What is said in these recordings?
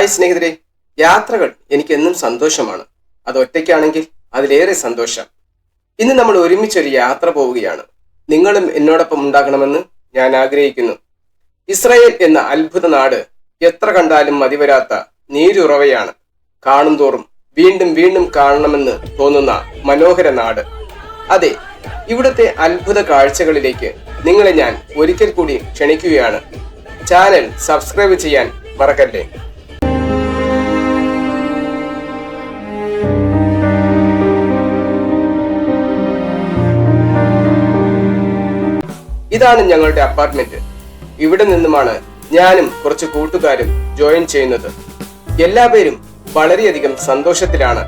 Hi സ്നേഹിതരെ. യാത്രകൾ എനിക്ക് എന്നും സന്തോഷമാണ്. അത് ഒറ്റയ്ക്കാണെങ്കിൽ അതിലേറെ സന്തോഷം. ഇന്ന് നമ്മൾ ഒരുമിച്ചൊരു യാത്ര പോവുകയാണ്. നിങ്ങളും എന്നോടൊപ്പം ഉണ്ടാകണമെന്ന് ഞാൻ ആഗ്രഹിക്കുന്നു. ഇസ്രായേൽ എന്ന അത്ഭുത നാട് എത്ര കണ്ടാലും മതിവരാത്ത നീരുറവയാണ്. കാണും തോറും വീണ്ടും വീണ്ടും കാണണമെന്ന് തോന്നുന്ന മനോഹര നാട്. അതെ ഇവിടുത്തെ അത്ഭുത കാഴ്ചകളിലേക്ക് നിങ്ങളെ ഞാൻ ഒരിക്കൽ കൂടി ക്ഷണിക്കുകയാണ്. ചാനൽ സബ്സ്ക്രൈബ് ചെയ്യാൻ മറക്കല്ലേ? ഇതാണ് ഞങ്ങളുടെ അപ്പാർട്ട്മെന്റ് ഇവിടെ നിന്നുമാണ് ഞാനും കുറച്ച് കൂട്ടുകാരും ജോയിൻ ചെയ്യുന്നത്. എല്ലാ പേരും വളരെയധികം സന്തോഷത്തിലാണ്.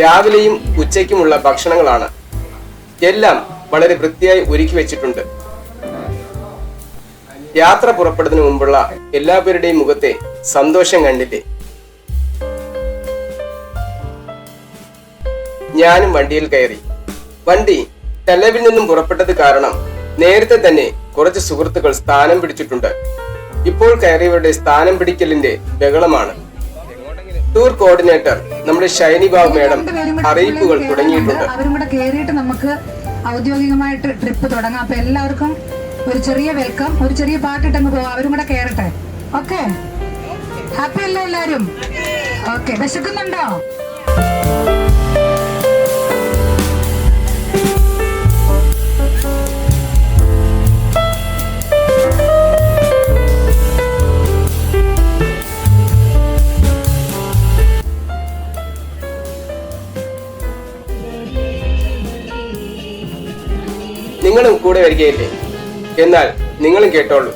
രാവിലെയും ഉച്ചയ്ക്കുമുള്ള ഭക്ഷണങ്ങളാണ്. എല്ലാം വളരെ വൃത്തിയായി ഒരുക്കി വെച്ചിട്ടുണ്ട്. യാത്ര പുറപ്പെടുന്നതിന് മുമ്പുള്ള എല്ലാവരുടെയും മുഖത്തെ സന്തോഷം കണ്ടില്ലേ? ഞാനും വണ്ടിയിൽ കയറി. വണ്ടി ടെലവിൽ നിന്നും പുറപ്പെട്ടത് കാരണം നേരത്തെ തന്നെ കുറച്ച് സുഹൃത്തുക്കൾ സ്ഥാനം പിടിച്ചിട്ടുണ്ട്. ഇപ്പോൾ കയറിയവരുടെ സ്ഥാനം പിടിക്കലിന്റെ ബഹളമാണ്. ടൂർ കോർഡിനേറ്റർ നമ്മുടെ ഷൈനി ബാബു മേഡം അറിയിപ്പുകൾ തുടങ്ങിയിട്ടുണ്ട്. അവരും കൂടെ കേറിയിട്ട് നമുക്ക് ഔദ്യോഗികമായിട്ട് ട്രിപ്പ് തുടങ്ങാം. അപ്പൊ എല്ലാവർക്കും ഒരു ചെറിയ വെൽക്കം ഒരു ചെറിയ പാട്ടിട്ടങ്ങ് പോവാം. അവരും കൂടെ കേറട്ടെ. ഓക്കെ? ഹാപ്പി അല്ലേ എല്ലാരും? ഓക്കെ. വിശക്കുന്നുണ്ടോ? നിങ്ങളും കൂടെ വരികയില്ലേ? എന്നാൽ നിങ്ങളും കേട്ടോളൂ.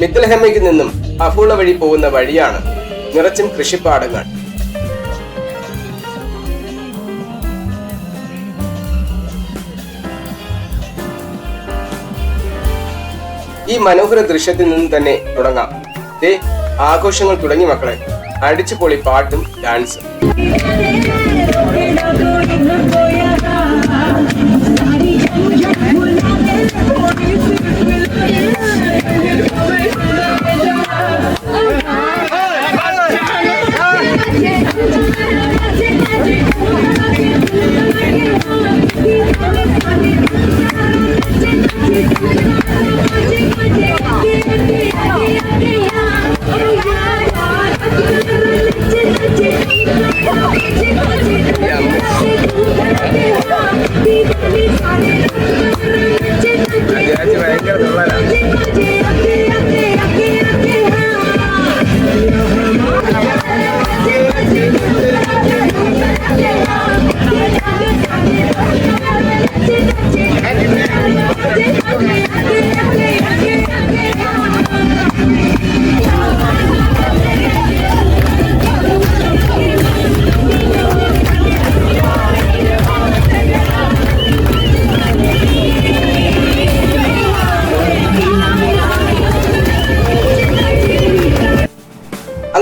മിത്തലഹമ്മയ്ക്ക് നിന്നും അഫൂള വഴി പോകുന്ന വഴിയാണ് നിറച്ചും കൃഷിപ്പാടങ്ങൾ. ഈ മനോഹര ദൃശ്യത്തിൽ നിന്ന് തന്നെ തുടങ്ങാം. ദേ ആഘോഷങ്ങൾ തുടങ്ങി മക്കളെ. അടിച്ചുപൊളി പാട്ടും ഡാൻസും.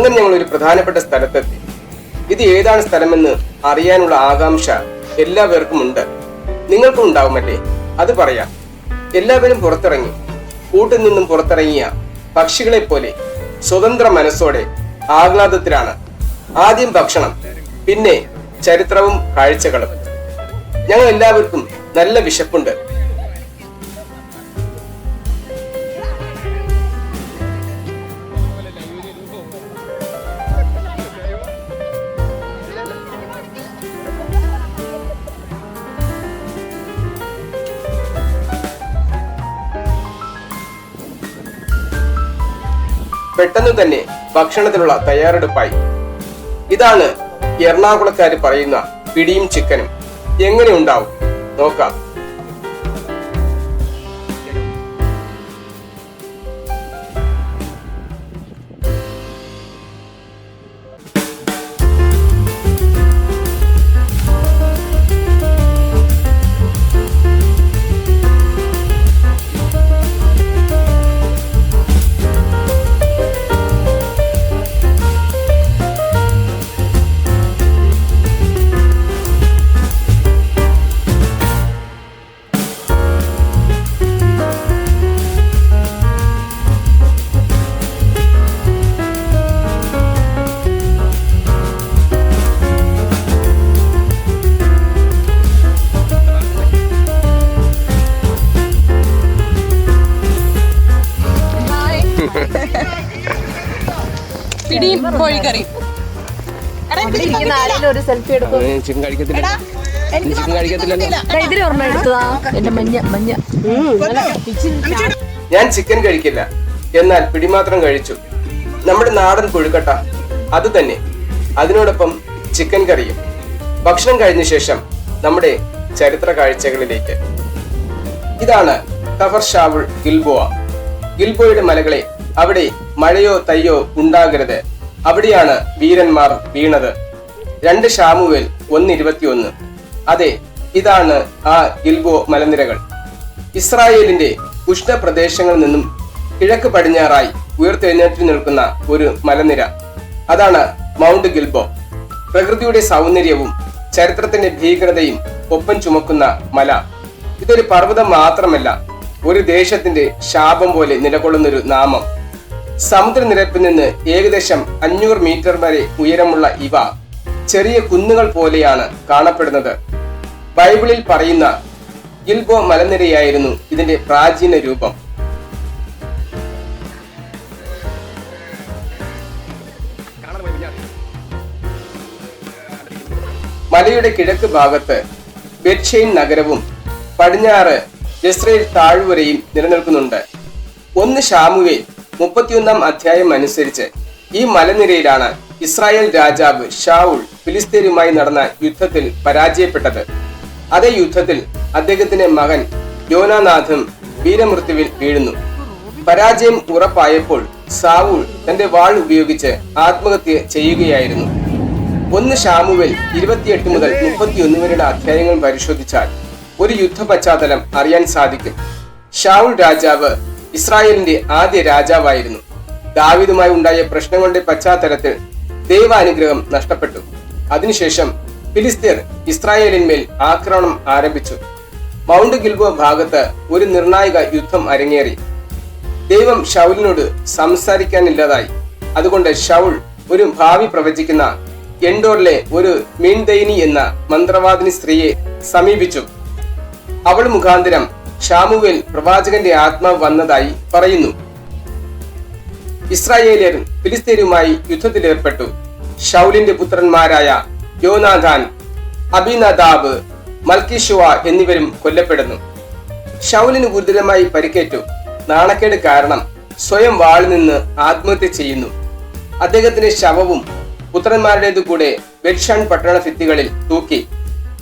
അങ്ങനെ ഞങ്ങൾ ഒരു പ്രധാനപ്പെട്ട സ്ഥലത്തെത്തി. ഇത് ഏതാണ് സ്ഥലമെന്ന് അറിയാനുള്ള ആകാംക്ഷ എല്ലാവർക്കും ഉണ്ട് നിങ്ങൾക്കും ഉണ്ടാവുമല്ലേ അത് പറയാം. എല്ലാവരും പുറത്തിറങ്ങി. കൂട്ടിൽ നിന്നും പുറത്തിറങ്ങിയ പക്ഷികളെ പോലെ സ്വതന്ത്ര മനസ്സോടെ ആഹ്ലാദത്തിലാണ്. ആദ്യം ഭക്ഷണം പിന്നെ ചരിത്രവും കാഴ്ചകളും. ഞങ്ങൾ എല്ലാവർക്കും നല്ല വിശപ്പുണ്ട്. പെട്ടെന്ന് തന്നെ ഭക്ഷണത്തിനുള്ള തയ്യാറെടുപ്പായി. ഇതാണ് എറണാകുളക്കാർ പറയുന്ന പിടിയും ചിക്കനും. എങ്ങനെ ഉണ്ടാവും നോക്കാം. എനിക്ക് ചിക്കൻ ഒരു സെൽഫി എടുക്കും. ചിക്കൻ കഴിക്കത്തില്ല. ചിക്കൻ കഴിക്കത്തില്ലല്ലോ. ഇതിൽ ഓർമ്മ എടുത്തതാ. എന്റെ മഞ്ഞ മഞ്ഞ. ഞാൻ ചിക്കൻ കഴിക്കില്ല. എന്നാൽ പിടിമാത്രം കഴിച്ചു. നമ്മുടെ നാടൻ കൊഴുക്കട്ട അത് തന്നെ. അതിനോടൊപ്പം ചിക്കൻ കറിയും. ഭക്ഷണം കഴിഞ്ഞ ശേഷം നമ്മുടെ ചരിത്ര കാഴ്ചകളിലേക്ക്. ഇതാണ് കഫർ ഷാവുൾ ഗിൽബോ ഗിൽബോയുടെ മലകളെ അവിടെ മഴയോ തയ്യോ ഉണ്ടാകരുത്. അവിടെയാണ് വീരന്മാർ വീണത്. രണ്ട് ഷാമുവേൽ ഒന്ന് ഇരുപത്തിയൊന്ന്. അതെ ഇതാണ് ആ ഗിൽബോ മലനിരകൾ. ഇസ്രായേലിന്റെ ഉഷ്ണപ്രദേശങ്ങളിൽ നിന്നും കിഴക്ക് പടിഞ്ഞാറായി ഉയർത്തെഴുന്നേറ്റ് നിൽക്കുന്ന ഒരു മലനിര. അതാണ് മൗണ്ട് ഗിൽബോ പ്രകൃതിയുടെ സൗന്ദര്യവും ചരിത്രത്തിന്റെ ഭീകരതയും ഒപ്പം ചുമക്കുന്ന മല. ഇതൊരു പർവതം മാത്രമല്ല ഒരു ദേശത്തിന്റെ ശാപം പോലെ നിലകൊള്ളുന്നൊരു നാമം. സമുദ്രനിരപ്പിൽ നിന്ന് ഏകദേശം അഞ്ഞൂറ് മീറ്റർ വരെ ഉയരമുള്ള ഇവ ചെറിയ കുന്നുകൾ പോലെയാണ് കാണപ്പെടുന്നത്. ബൈബിളിൽ പറയുന്ന ഗിൽബോ മലനിരയായിരുന്നു ഇതിന്റെ പ്രാചീന രൂപം. മലയുടെ കിഴക്ക് ഭാഗത്ത് ബെറ്റ്ഷെയിൻ നഗരവും പടിഞ്ഞാറ് ജസ്രയിൽ താഴ്വരയും നിലനിൽക്കുന്നുണ്ട്. ഒന്ന് ഷാമുവേൽ മുപ്പത്തിയൊന്നാം അധ്യായം അനുസരിച്ച് ഈ മലനിരയിലാണ് ഇസ്രായേൽ രാജാവ് ഷാവുൾ ഫിലിസ്തീനുമായി നടന്ന യുദ്ധത്തിൽ പരാജയപ്പെട്ടത്. അതേ യുദ്ധത്തിൽ അദ്ദേഹത്തിന്റെ മകൻ യോനാനാഥും വീരമൃത്യുവിൽ വീഴുന്നു. പരാജയം ഉറപ്പായപ്പോൾ സാവൂൾ തന്റെ വാൾ ഉപയോഗിച്ച് ആത്മഹത്യ ചെയ്യുകയായിരുന്നു. ഒന്ന് ഷാമുവിൽ ഇരുപത്തിയെട്ട് മുതൽ മുപ്പത്തിയൊന്ന് വരെയുള്ള അധ്യായങ്ങൾ പരിശോധിച്ചാൽ ഒരു യുദ്ധ പശ്ചാത്തലം അറിയാൻ സാധിക്കും. ഷാവുൾ രാജാവ് ഇസ്രായേലിന്റെ ആദ്യ രാജാവായിരുന്നു. ദാവിദുമായി ഉണ്ടായ പ്രശ്നങ്ങളുടെ പശ്ചാത്തലത്തിൽ ദൈവാനുഗ്രഹം നഷ്ടപ്പെട്ടു. അതിനുശേഷം ഫിലിസ്തീർ ഇസ്രായേലിന്മേൽ ആക്രമണം ആരംഭിച്ചു. മൗണ്ട് ഗിൽബോ ഭാഗത്ത് ഒരു നിർണായക യുദ്ധം അരങ്ങേറി. ദൈവം ഷൗലിനോട് സംസാരിക്കാനില്ലതായി. അതുകൊണ്ട് ഷൗൾ ഒരു ഭാവി പ്രവചിക്കുന്ന എൻഡോറിലെ ഒരു മീൻദൈനി എന്ന മന്ത്രവാദിനി സ്ത്രീയെ സമീപിച്ചു. അവൾ മുഖാന്തരം ഷാമുവേൽ പ്രവാചകന്റെ ആത്മാവ് വന്നതായി പറയുന്നു. ഇസ്രായേലിയർ ഫിലിസ്തീനുമായി യുദ്ധത്തിലേർപ്പെട്ടു. ഷൗലിന്റെ പുത്രന്മാരായ യോനാഥാൻ അബിനദാബ് മൽക്കിഷുവ എന്നിവരും കൊല്ലപ്പെടുന്നു. ഷൗലിന് ഗുരുതരമായി പരിക്കേറ്റു. നാണക്കേട് കാരണം സ്വയം വാളിൽ നിന്ന് ആത്മഹത്യ ചെയ്യുന്നു. അദ്ദേഹത്തിന്റെ ശവവും പുത്രന്മാരുടേതു കൂടെ ബെഡ്ഷൺ പട്ടണ ഭിത്തികളിൽ തൂക്കി.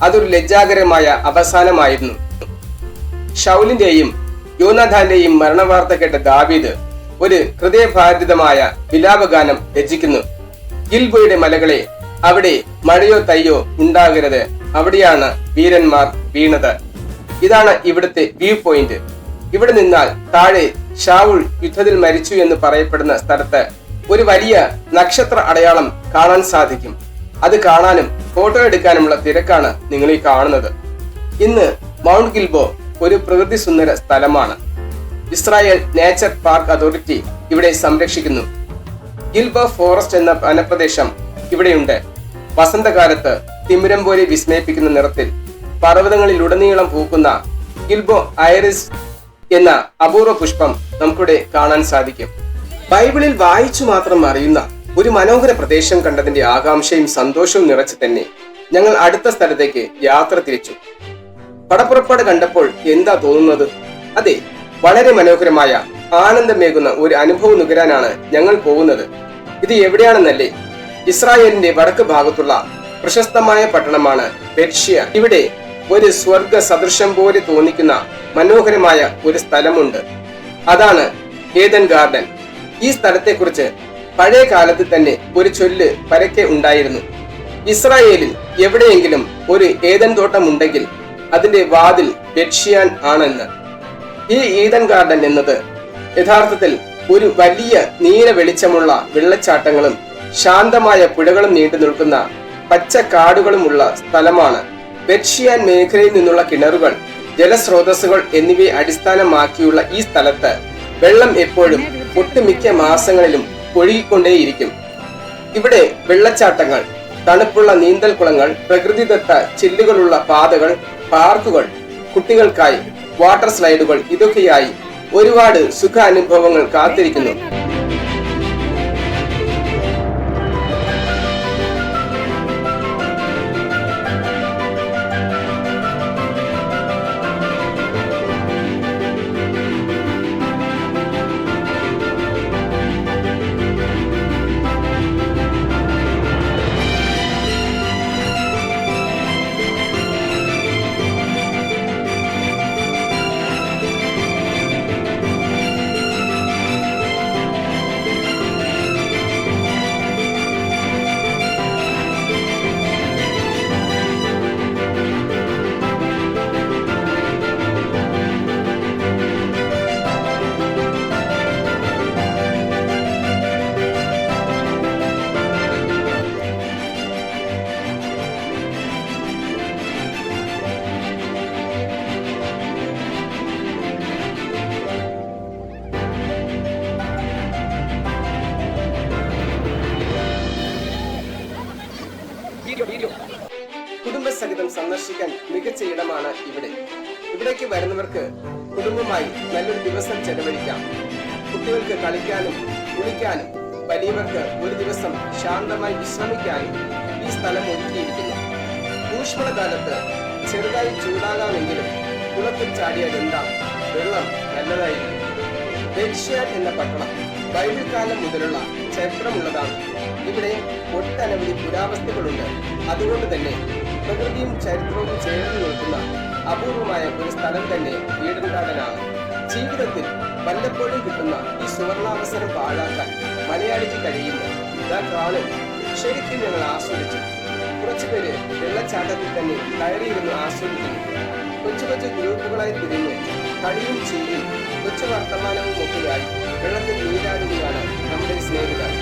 അതൊരു ലജ്ജാകരമായ അവസാനമായിരുന്നു. ഷൗലിന്റെയും യോനാഥാന്റെയും മരണവാർത്ത കേട്ട ദാവീദ് ഒരു ഹൃദയഭാരിതമായ വിലാപഗാനം രചിക്കുന്നു. ഗിൽബോയുടെ മലകളെ അവിടെ മഴയോ തയ്യോ ഉണ്ടാകരുത്. അവിടെയാണ് വീരന്മാർ വീണത്. ഇതാണ് ഇവിടുത്തെ വ്യൂ പോയിന്റ്. ഇവിടെ നിന്നാൽ താഴെ ഷാവുൾ യുദ്ധത്തിൽ മരിച്ചു എന്ന് പറയപ്പെടുന്ന സ്ഥലത്ത് ഒരു വലിയ നക്ഷത്ര അടയാളം കാണാൻ സാധിക്കും. അത് കാണാനും ഫോട്ടോ എടുക്കാനുമുള്ള തിരക്കാണ് നിങ്ങൾ ഈ കാണുന്നത്. ഇന്ന് മൗണ്ട് ഗിൽബോ ഒരു പ്രകൃതി സുന്ദര സ്ഥലമാണ്. ഇസ്രായേൽ നേച്ചർ പാർക്ക് അതോറിറ്റി ഇവിടെ സംരക്ഷിക്കുന്നു. ഗിൽബ ഫോറസ്റ്റ് എന്ന വനപ്രദേശം ഇവിടെയുണ്ട്. വസന്തകാലത്ത് തിമിരം പോലെ വിസ്മയിപ്പിക്കുന്ന നിറത്തിൽ പർവതങ്ങളിലുടനീളം പൂക്കുന്ന ഗിൽബോ ഐറിസ് എന്ന അപൂർവ പുഷ്പം നമുക്കിവിടെ കാണാൻ സാധിക്കും. ബൈബിളിൽ വായിച്ചു മാത്രം അറിയുന്ന ഒരു മനോഹര പ്രദേശം കണ്ടതിന്റെ ആകാംക്ഷയും സന്തോഷവും നിറച്ച് തന്നെ ഞങ്ങൾ അടുത്ത സ്ഥലത്തേക്ക് യാത്ര തിരിച്ചു. പടപ്പുറപ്പാട് കണ്ടപ്പോൾ എന്താ തോന്നുന്നത്? അതെ വളരെ മനോഹരമായ ആനന്ദമേകുന്ന ഒരു അനുഭവം നുകരാനാണ് ഞങ്ങൾ പോകുന്നത്. ഇത് എവിടെയാണെന്നല്ലേ? ഇസ്രായേലിന്റെ വടക്ക് ഭാഗത്തുള്ള പ്രശസ്തമായ പട്ടണമാണ് പെർഷ്യ ഇവിടെ ഒരു സ്വർഗ സദൃശം പോലെ തോന്നിക്കുന്ന മനോഹരമായ ഒരു സ്ഥലമുണ്ട്. അതാണ് ഏതൻ ഗാർഡൻ. ഈ സ്ഥലത്തെക്കുറിച്ച് പഴയ കാലത്ത് തന്നെ ഒരു ചൊല്ല് പരക്കെ ഉണ്ടായിരുന്നു. ഇസ്രായേലിൽ എവിടെയെങ്കിലും ഒരു ഏതൻ തോട്ടം ഉണ്ടെങ്കിൽ അതിന്റെ വാതിൽ ബെഡ്ഷിയാൻ ആണെന്ന്. ഈ ഈഡൻ ഗാർഡൻ എന്നത് യഥാർത്ഥത്തിൽ ഒരു വലിയ നീല വെളിച്ചമുള്ള വെള്ളച്ചാട്ടങ്ങളും ശാന്തമായ പുഴകളും നീണ്ടു നിൽക്കുന്ന പച്ച കാടുകളുമുള്ള സ്ഥലമാണ്. ബെഡ്ഷിയാൻ മേഖലയിൽ നിന്നുള്ള കിണറുകൾ ജലസ്രോതസ്സുകൾ എന്നിവയെ അടിസ്ഥാനമാക്കിയുള്ള ഈ സ്ഥലത്ത് വെള്ളം എപ്പോഴും ഒട്ടുമിക്ക മാസങ്ങളിലും ഒഴുകിക്കൊണ്ടേയിരിക്കും. ഇവിടെ വെള്ളച്ചാട്ടങ്ങൾ തണുപ്പുള്ള നീന്തൽ കുളങ്ങൾ പ്രകൃതിദത്ത ചില്ലുകളുള്ള പാതകൾ പാർക്കുകൾ കുട്ടികൾക്കായി വാട്ടർ സ്ലൈഡുകൾ ഇതൊക്കെയായി ഒരുപാട് സുഖ അനുഭവങ്ങൾ കാത്തിരിക്കുന്നു. കുടുംബമായി നല്ലൊരു ദിവസം ചെലവഴിക്കാം. കുട്ടികൾക്ക് കളിക്കാനും കുളിക്കാനും വലിയവർക്ക് ഒരു ദിവസം ശാന്തമായി വിശ്രമിക്കാനും ഈ സ്ഥലം ഒരുക്കിയിരിക്കുന്നു. ഊഷ്മളകാലത്ത് ചെറുതായി ചൂടാകാമെങ്കിലും കുളത്തിൽ ചാടിയ ഗന്ധ വെള്ളം നല്ലതായിരിക്കും. എന്ന പട്ടണം ബൈബിൾ കാലം മുതലുള്ള ചരിത്രമുള്ളതാണ്. ഇവിടെ ഒട്ടനവധി പുരാവസ്തുക്കളുണ്ട്. അതുകൊണ്ട് തന്നെ പ്രകൃതിയും ചരിത്രവും ചേർന്ന് നിൽക്കുന്ന അപൂർവമായ ഒരു സ്ഥലം തന്നെ ഈഡൻ ജീവിതത്തിൽ വല്ലപ്പോഴും കിട്ടുന്ന ഈ സുവർണാവസരം പാഴാക്കാൻ മലയാളിക്ക് കഴിയുന്നു ഇതാ കാണും ശരിക്കും ഞങ്ങൾ ആസ്വദിച്ചു. കുറച്ചുപേര് വെള്ളച്ചാട്ടത്തിൽ തന്നെ കയറിയിരുന്ന് ആസ്വദിക്കുന്നു. കൊച്ചു കൊച്ചു ഗ്രൂപ്പുകളായി തിരിഞ്ഞ്. കളിയും ചെയ്യും കൊച്ചു വർത്തമാനവും ഒക്കെയായി വെള്ളത്തിൽ നീരാടുകയാണ് നമ്മുടെ സ്നേഹിതർ.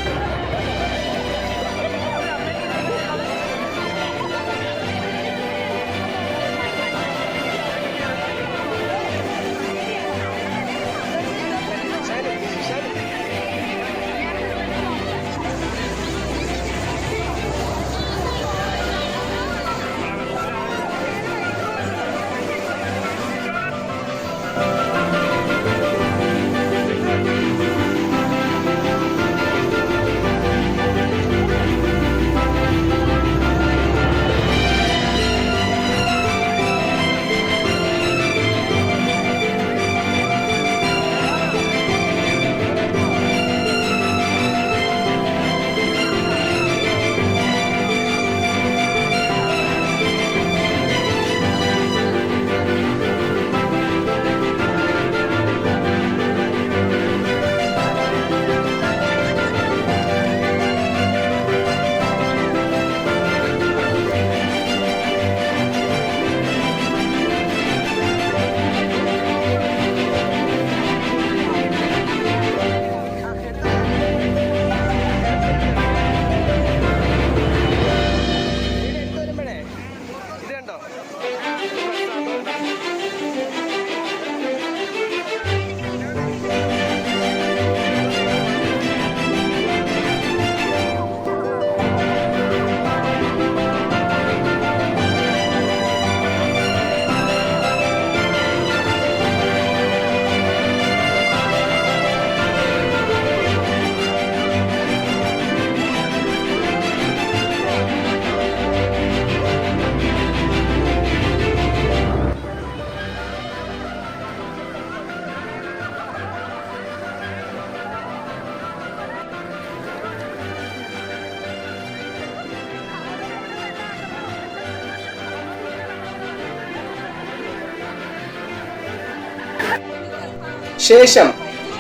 ശേഷം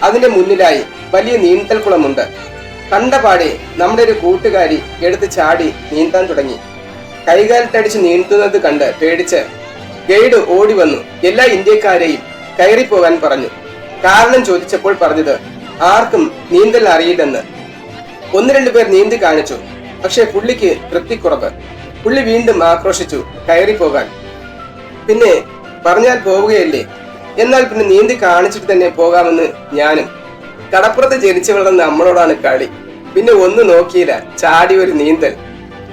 അതിന്റെ മുന്നിലായി വലിയ നീന്തൽ കുളമുണ്ട്. കണ്ടപാടെ നമ്മുടെ ഒരു കൂട്ടുകാരി എടുത്ത് ചാടി നീന്താൻ തുടങ്ങി. കൈകാലത്തടിച്ച് നീന്തുന്നത് കണ്ട് പേടിച്ച് ഗൈഡ് ഓടി വന്നു. എല്ലാ ഇന്ത്യക്കാരെയും കയറിപ്പോകാൻ പറഞ്ഞു. കാരണം ചോദിച്ചപ്പോൾ പറഞ്ഞത് ആർക്കും നീന്തൽ അറിയില്ലെന്ന്. ഒന്ന് രണ്ടു പേർ നീന്തി കാണിച്ചു. പക്ഷെ പുള്ളിക്ക് തൃപ്തിക്കുറവ്. പുള്ളി വീണ്ടും ആക്രോശിച്ചു കയറിപ്പോകാൻ. പിന്നെ പറഞ്ഞാൽ പോവുകയല്ലേ? എന്നാൽ പിന്നെ നീന്തി കാണിച്ചിട്ട് തന്നെ പോകാമെന്ന് ഞാനും. കടപ്പുറത്ത് ജനിച്ചവളുടെ നമ്മളോടാണ് കളി. പിന്നെ ഒന്ന് നോക്കിയില്ല ചാടി ഒരു നീന്തൽ.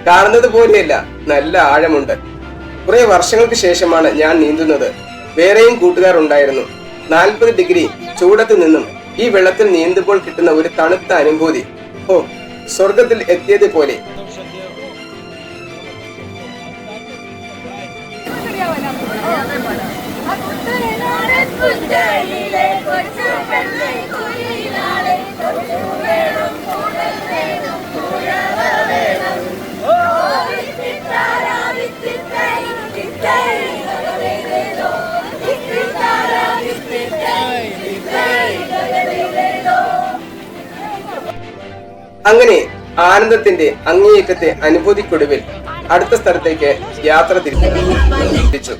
കാണുന്നത് പോലെയല്ല നല്ല ആഴമുണ്ട്. കുറെ വർഷങ്ങൾക്ക് ശേഷമാണ് ഞാൻ നീന്തുന്നത്. വേറെയും കൂട്ടുകാർ ഉണ്ടായിരുന്നു. നാൽപ്പത് ഡിഗ്രി ചൂടത്ത് നിന്നും ഈ വെള്ളത്തിൽ നീന്തുമ്പോൾ കിട്ടുന്ന ഒരു തണുത്ത അനുഭൂതി. ഓ സ്വർഗത്തിൽ എത്തിയത് പോലെ. വേണം ഓ അങ്ങനെ ആനന്ദത്തിന്റെ അങ്ങേയറ്റത്തെ അനുഭൂതിക്കൊടുവിൽ അടുത്ത സ്ഥലത്തേക്ക് യാത്ര തിരിച്ചു.